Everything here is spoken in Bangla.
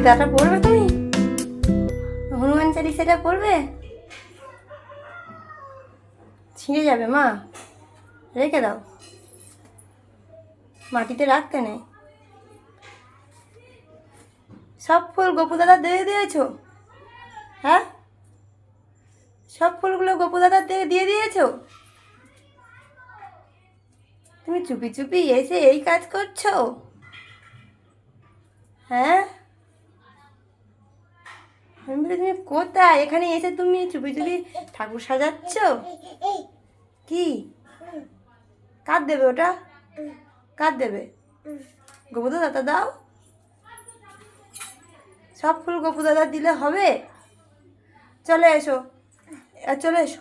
গীতাটা পড়বে তুমি? হনুমান চালিসাটা পড়বে? ছিঁড়ে যাবে, মা। রেখে দাও। মাটিতে রাখতে নেই। সব ফুল গোপু দাদা দিয়ে দিয়েছ? হ্যাঁ? সব ফুলগুলো গোপু দাদার দিয়ে দিয়ে দিয়েছ? তুমি চুপি চুপি এসে এই কাজ করছ? হ্যাঁ? আমি বলি, তুমি কোথায়? এখানে এসে তুমি চুপি চুপি ঠাকুর সাজাচ্ছ? কি? কার দেবে ওটা? কার দেবে? গোপুদা দাদা দাও। সব ফুল গোপু দাদা দিলে হবে? চলে এসো। চলে এসো।